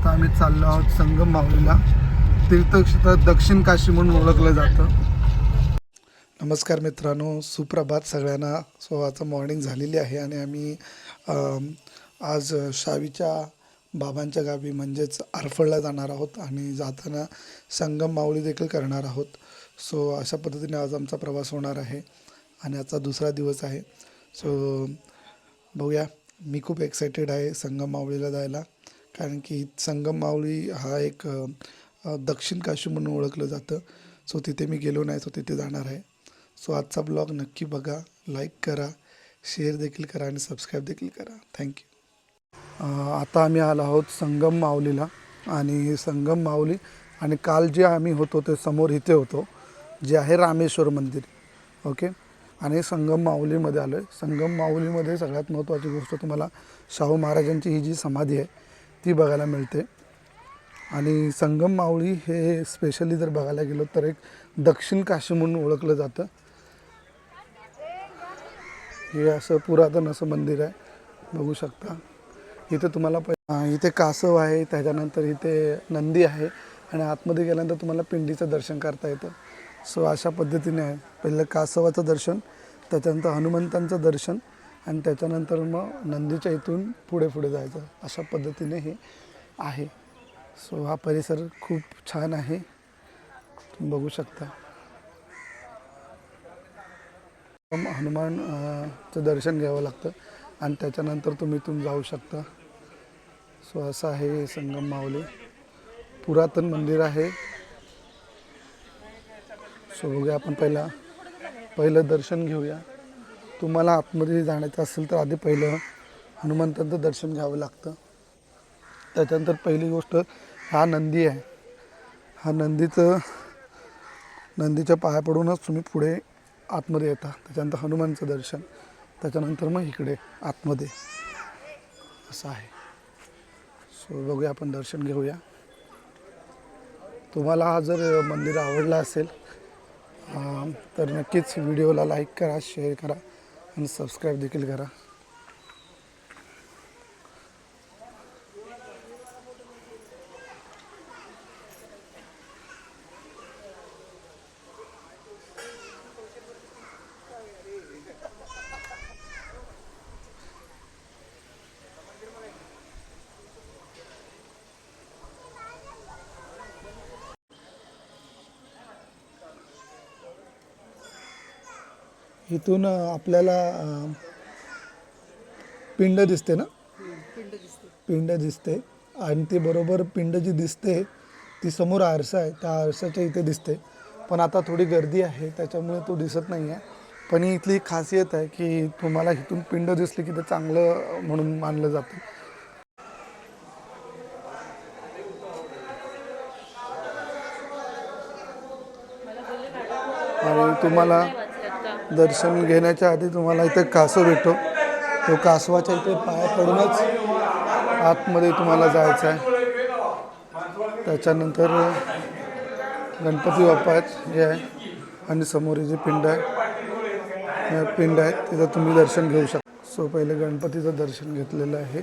आता आम्ही चाललो आहोत संगम माहुलीला तीर्थक्षेत्र दक्षिण काशी म्हणून ओळखलं जातं. नमस्कार मित्रांनो सुप्रभात सगळ्यांना. सो आता मॉर्निंग झालेली आहे आणि आम्ही आज शावीच्या बाबांच्या गावी म्हणजेच आरफळला जाणार आहोत आणि जाताना संगम माऊली देखील करणार आहोत. सो अशा पद्धतीने आज आमचा प्रवास होणार आहे आणि आजचा दुसरा दिवस आहे. सो बघूया. मी खूप एक्सायटेड आहे संगम माऊलीला जायला. कारण की संगम माऊली हा एक दक्षिण काशी म्हणून ओळखलं जातं. सो तिथे मी गेलो नाही सो तिथे जाणार आहे. सो आजचा ब्लॉग नक्की बघा लाईक करा शेअर देखील करा आणि सबस्क्राईब देखील करा. थँक्यू आता आम्ही आलो आहोत संगम माऊलीला आणि संगम माऊली आणि काल जे आम्ही होतो ते समोर इथे होतो जे आहे रामेश्वर मंदिर. ओके? आणि संगम माऊलीमध्ये आलो आहे संगम माऊलीमध्ये सगळ्यात महत्त्वाची गोष्ट तुम्हाला शाहू महाराजांची ही जी समाधी आहे ती बघायला मिळते. आणि संगम मावळी हे स्पेशली जर बघायला गेलो तर एक दक्षिण काशी म्हणून ओळखलं जातं. हे असं पुरातन असं मंदिर आहे. बघू शकता. इथे तुम्हाला प इथे कासव आहे त्याच्यानंतर इथे नंदी आहे. आणि आतमध्ये गेल्यानंतर तुम्हाला पिंडीचं दर्शन करता येतं. सो अशा पद्धतीने आहे. पहिलं कासवाचं दर्शन त्याच्यानंतर हनुमंतांचं दर्शन आणि त्याच्यानंतर मग नंदीच्या इथून पुढे पुढे जायचं अशा पद्धतीने हे आहे. सो हा परिसर खूप छान आहे. तुम्ही बघू शकता. हनुमानचं हनुमान चं दर्शन घ्यावं लागतं आणि त्याच्यानंतर तुम्ही इथून जाऊ शकता. सो असं आहे संगम मावले पुरातन मंदिर आहे. सो बघूया आपण पहिला पहिलं दर्शन घेऊया. तुम्हाला आतमध्ये जाण्याचं असेल तर आधी पहिलं हनुमंतांचं दर्शन घ्यावं लागतं. त्याच्यानंतर पहिली गोष्ट हा नंदी आहे. हा नंदीचं नंदीच्या पाया पडूनच तुम्ही पुढे आतमध्ये येता. त्याच्यानंतर हनुमानचं दर्शन त्याच्यानंतर मग इकडे आतमध्ये. असं आहे. सो बघूया आपण दर्शन घेऊया. तुम्हाला हा जर मंदिर आवडला असेल तर नक्कीच व्हिडिओला लाईक करा शेअर करा. आणि सबस्क्राईब देखील करा. इथून आपल्याला पिंड दिसते ना? पिंड दिसते. आणि ती बरोबर पिंड जी दिसते ती समोर आरसा आहे. त्या आरसाच्या इथे दिसते. पण आता थोडी गर्दी आहे त्याच्यामुळे तो दिसत नाही आहे पण ही इथली खासियत आहे की तुम्हाला इथून पिंड दिसली की ते चांगलं म्हणून मानलं जातं. आणि तुम्हाला दर्शन घेण्याच्या आधी तुम्हाला इथे कासव भेटतो. तो कासवाच्या इथे पाया पडूनच आतमध्ये तुम्हाला जायचं आहे. त्याच्यानंतर गणपती बाप्पा आहेत हे आहे आणि समोर हे जे पिंड आहे या पिंड आहेत तिथं तुम्ही दर्शन घेऊ शकता. सो पहिले गणपतीचं दर्शन घेतलेलं आहे.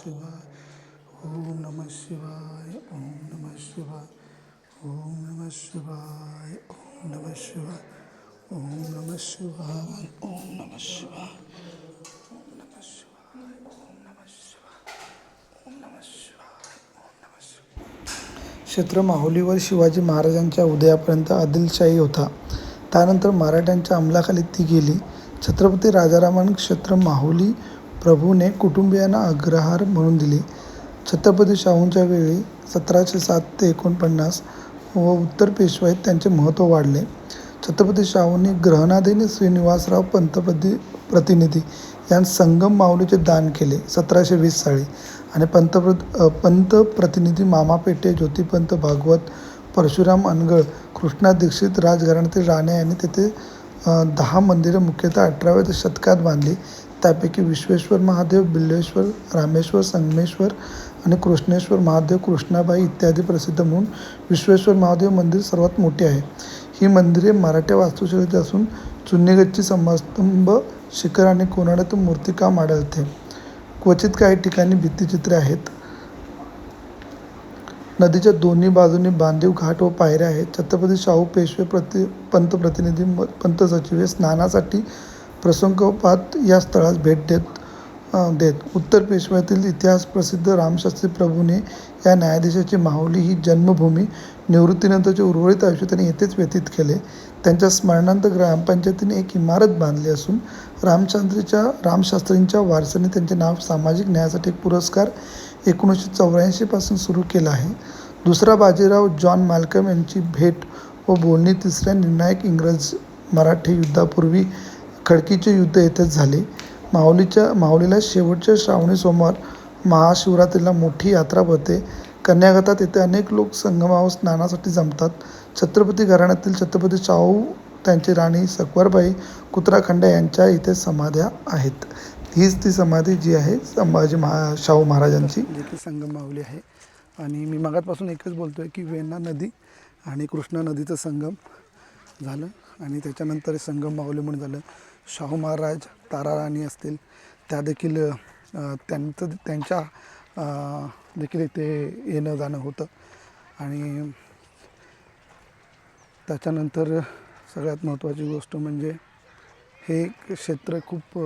ओम नमः शिवाय ओम नमः शिवाय ओम नमः शिवाय ओम नमः शिवाय ओम नमः शिवाय ओम नमः शिवाय ओम नमः शिवाय क्षेत्र माहुलीवर शिवाजी महाराजांच्या उदयापर्यंत आदिलशाही होता त्यानंतर मराठ्यांच्या अंमलाखाली ती गेली छत्रपती राजारामन क्षेत्र माहुली प्रभूने कुटुंबियांना अग्रहार म्हणून दिली. छत्रपती शाहूंच्या वेळी सतराशे सात ते एकोणपन्नास व उत्तर पेशवाईत त्यांचे महत्त्व वाढले. छत्रपती शाहूंनी ग्रहणाधीन श्रीनिवासराव पंतप्रति प्रतिनिधी यांस संगम माऊलीचे दान केले सतराशे वीस साली. आणि पंतप्र अ, पंतप्रतिनिधी मामा पेटे ज्योतिपंत भागवत परशुराम अनगळ कृष्णा दीक्षित राजघराण्यातील राणे यांनी तेथे दहा मंदिरं मुख्यतः अठराव्या शतकात बांधली. त्यापैकी विश्वेश्वर महादेव बिल्लेश्वर रामेश्वर संगमेश्वर आणि कृष्णेश्वर महादेव कृष्णाबाई इत्यादी प्रसिद्ध म्हणून विश्वेश्वर महादेव मंदिर सर्वात मोठे आहे. ही मंदिरे मराठ्या वास्तुशैलीत असून चुन्नीगच्ची समास्तंभ शिखर आणि कोनाड्यातून मूर्तिकाम आढळते क्वचित काही ठिकाणी भित्तिचित्रे आहेत. नदीच्या दोन्ही बाजूनी बांधीव घाट व पायऱ्या आहेत. छत्रपती शाहू पेशवे प्रति पंतप्रतिनिधी म- पंत सचिवे स्नानासाठी प्रसंगोपात या स्थळास भेट देत देत. उत्तर पेशव्यातील इतिहास प्रसिद्ध रामशास्त्री प्रभूने या न्यायाधीशाची माहुली ही जन्मभूमी निवृत्तीनंतरचे उर्वरित आयुष्य त्यांनी येथेच व्यतीत केले. त्यांच्या स्मरणांत ग्रामपंचायतीने एक इमारत बांधली असून रामशास्त्रीच्या रामशास्त्रींच्या वारसाने त्यांचे नाव सामाजिक न्यायासाठी एक पुरस्कार एकोणीसशे चौऱ्याऐंशीपासून सुरू केला आहे. दुसरा बाजीराव जॉन मालकम यांची भेट व बोलणी तिसऱ्या निर्णायक इंग्रज मराठी युद्धापूर्वी खडकीचे युद्ध येथेच झाले. माऊलीच्या माऊलीला शेवटच्या श्रावणी सोमवार महाशिवरात्रीला मोठी यात्रा भरते. कन्यागतात येथे अनेक लोक संगमावर स्नानासाठी जमतात. छत्रपती घराण्यातील छत्रपती शाहू त्यांची राणी सकवरबाई कुत्राखंड्या यांच्या इथे समाध्या आहेत. हीच ती समाधी जी आहे संभाजी महा शाहू महाराजांची. जे की संगम माऊली आहे. आणि मी मागातपासून एकच बोलतोय की वेण्णा नदी आणि कृष्णा नदीचं संगम झालं आणि त्याच्यानंतर संगम माऊली म्हणून झालं. शाहू महाराज तारा राणी असतील त्या देखील त्यांचं त्यांच्या देखील इथे येणं जाणं होतं. आणि त्याच्यानंतर सगळ्यात महत्त्वाची गोष्ट म्हणजे हे क्षेत्र खूप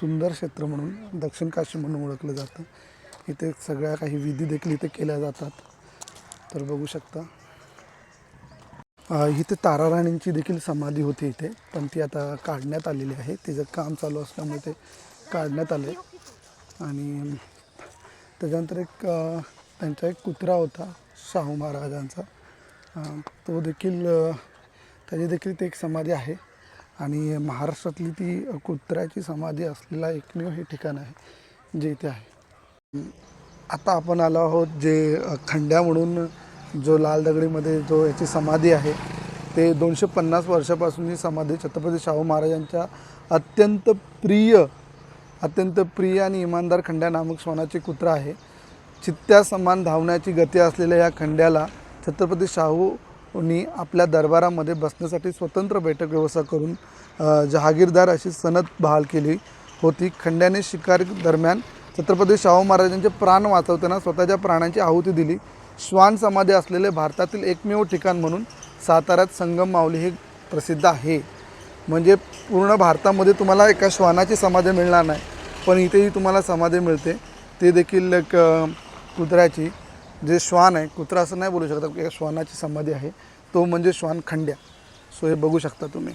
सुंदर क्षेत्र म्हणून दक्षिण काशी म्हणून ओळखलं जातं. इथे सगळ्या काही विधी देखील इथे केल्या जातात. तर बघू शकता. इथे ताराराणींची देखील समाधी होती इथे पण ती आता काढण्यात आलेली आहे. तिचं काम चालू असल्यामुळे ते काढण्यात आले. आणि त्याच्यानंतर एक त्यांचा एक कुत्रा होता शाहू महाराजांचा. तो देखील त्याची देखील ते एक समाधी आहे. आणि महाराष्ट्रातली ती कुत्र्याची समाधी असलेला एकमेव हे ठिकाण आहे जे इथे आहे. आता आपण आलो आहोत जे खंड्या म्हणून जो लाल दगडीमध्ये जो याची समाधी आहे ते दोनशे पन्नास वर्षापासून ही समाधी छत्रपती शाहू महाराजांच्या अत्यंत प्रिय अत्यंत प्रिय आणि इमानदार खंड्या नामक श्वानाचे कुत्रा आहे. चित्त्या समान धावण्याची गती असलेल्या या खंड्याला छत्रपती शाहूनी आपल्या दरबारामध्ये बसण्यासाठी स्वतंत्र बैठक व्यवस्था करून जहागीरदार अशी सनद बहाल केली होती. खंड्याने शिकार दरम्यान छत्रपती शाहू महाराजांचे प्राण वाचवताना स्वतःच्या प्राणांची आहुती दिली. श्वान समाधी असलेले भारतातील एकमेव ठिकाण म्हणून साताऱ्यात संगम माऊली हे प्रसिद्ध आहे. म्हणजे पूर्ण भारतामध्ये तुम्हाला एका श्वानाची समाधी मिळणार नाही पण इथेही तुम्हाला समाधी मिळते. ते देखील एक कुत्र्याची जे श्वान आहे कुत्रा असं नाही बोलू शकता एका श्वानाची समाधी आहे. तो म्हणजे श्वान खंड्या. सो हे बघू शकता तुम्ही.